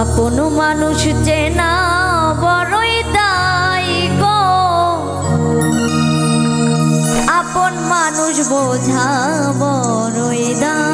আপন মানুষ চেনা বড়ই দায় গো। আপন মানুষ বোঝা বড়ই দায়।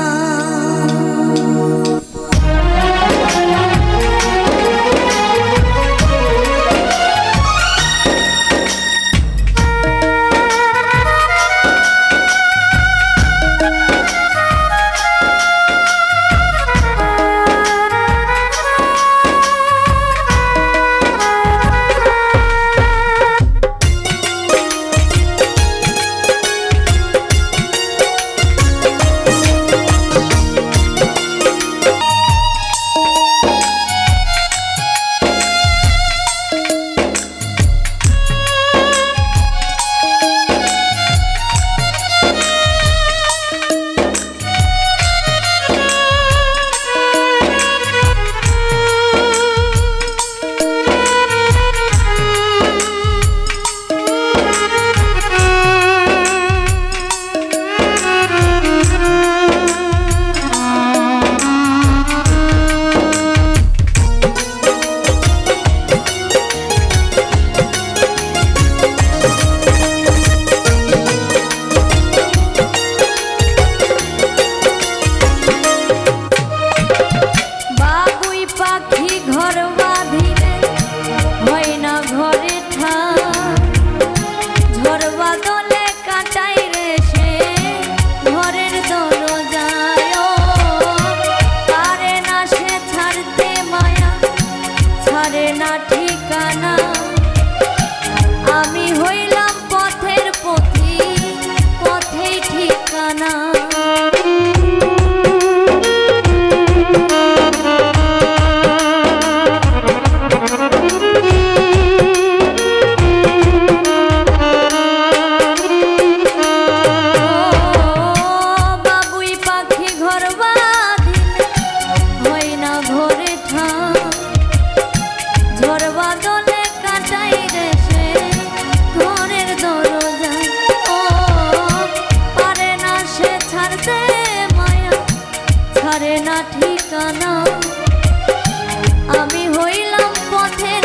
ना ठिकाना ছাড়ে না ঠিকানা। আমি হইলাম পথের